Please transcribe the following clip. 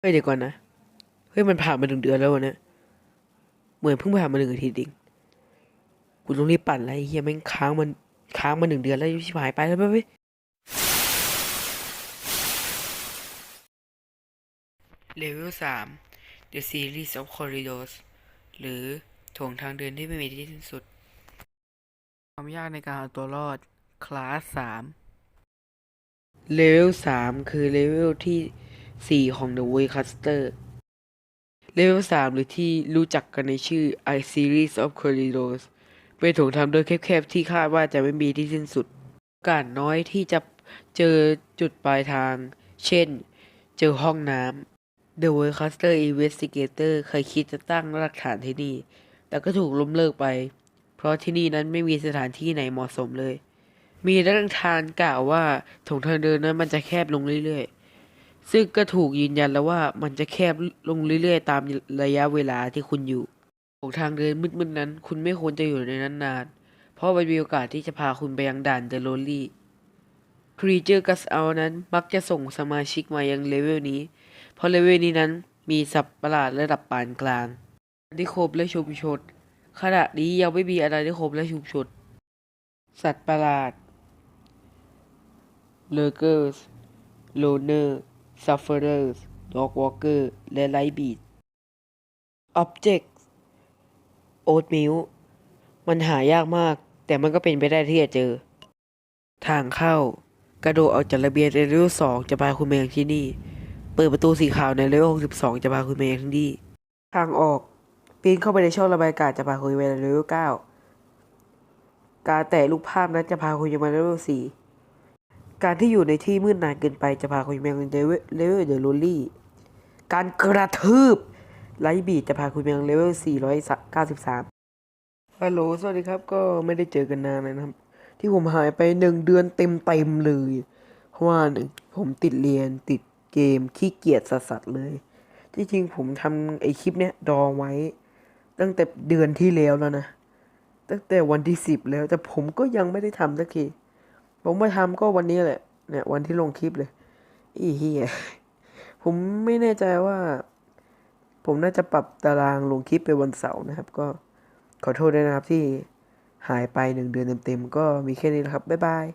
เฮ้ยเดี๋ยวก่อนนะ เฮ้ยมันผ่านมาหนึ่งเดือนแล้ววะเนี่ยเหมือนเพิ่งผ่านมาหนึ่งอาทิตย์เองกูต้องรีบปั่นแล้วไอ้เฮียแม่งค้างมันค้างมาหนึ่งเดือนแล้วชิบหายไปแล้วไปไปเลเวลสาม The Series of Corridors หรือโถงทางเดินที่ไม่มีที่สิ้นสุด ความยากในการเอาตัวรอด คลาสสามเลเวลสามคือเลเวลที่ สี่ของ The Way Caster เลเวลสามหรือที่รู้จักกันในชื่อ I Series of Corridors เป็นถงทางเดินแคบๆ ที่คาดว่าจะไม่มีที่สิ้นสุดกาสน้อยที่จะเจอจุดปลายทาง เช่น เจอห้องน้ำ The Way Caster Investigator เคยคิดจะตั้งรากฐานที่นี่ แต่ก็ถูกล้มเลิกไป เพราะที่นี่นั้นไม่มีสถานที่ไหนเหมาะสมเลย มีนักทานกล่าวว่าถงทางเดินนั้นมันจะแคบลงเรื่อยๆ ซึ่งก็ถูกยืนยันแล้วว่ามันจะแคบลงเรื่อยๆ ตามระยะเวลาที่คุณอยู่โถงทางเดินมืดๆนั้น คุณไม่ควรจะอยู่ในนั้นนาน เพราะมันมีโอกาสที่จะพาคุณไปยังด่านเดโรลี่ครีเจอร์กัสเอานั้นมักจะส่งสมาชิกมายังเลเวลนี้ เพราะเลเวลนี้นั้นมีสัตว์ประหลาดระดับปานกลางที่ครบและชุมชนขณะนี้ยังไม่มีอะไรที่ครบและชุมชนสัตว์ประหลาดเลเกอร์สโลเนอร์ ซัฟเฟอร์สด็อกวอลเกอร์และไลบีดอ็อบเจกต์โอ๊ตมิลมันหายากมาก แต่มันก็เป็นไปได้ที่จะเจอ ทางเข้า กระโดดออกจากระเบียงในเลเวลสองจะพาคุณไปยังที่นี่ เปิดประตูสีขาวในเลเวล62จะพาคุณไปยังที่นี่ ทางออกปีนเข้าไปในช่องระบายอากาศจะพาคุณไปในเลเวล9การแตะรูปภาพนั้นจะพาคุณไปเลเวล4 การที่อยู่ในที่มืดนานเกินไปจะพาคุณไปยังเลเวลเลเวลเดอะโรลลี่ การกระทืบไลบีจะพาคุณไปยังเลเวล 493 ฮัลโหล สวัสดีครับ ก็ไม่ได้เจอกันนานนะครับ ที่ผมหายไปหนึ่งเดือนเต็มเต็มๆเลย เพราะว่าหนึ่งผมติดเรียนติดเกมขี้เกียจสัสๆเลย ที่จริงผมทำไอคลิปเนี้ยดองไว้ ตั้งแต่เดือนที่แล้วแล้วนะ ตั้งแต่วันที่สิบแล้วแต่ผมก็ยังไม่ได้ทำสักที ผมมาทำก็วันนี้แหละ เนี่ย วันที่ลงคลิปเลย อีเฮียผมไม่แน่ใจว่า ผมน่าจะปรับตารางลงคลิปไปวันเสาร์นะครับ ก็ขอโทษด้วยนะครับที่หายไปหนึ่งเดือนเต็มๆก็มีแค่นี้แหละครับ บ๊ายบาย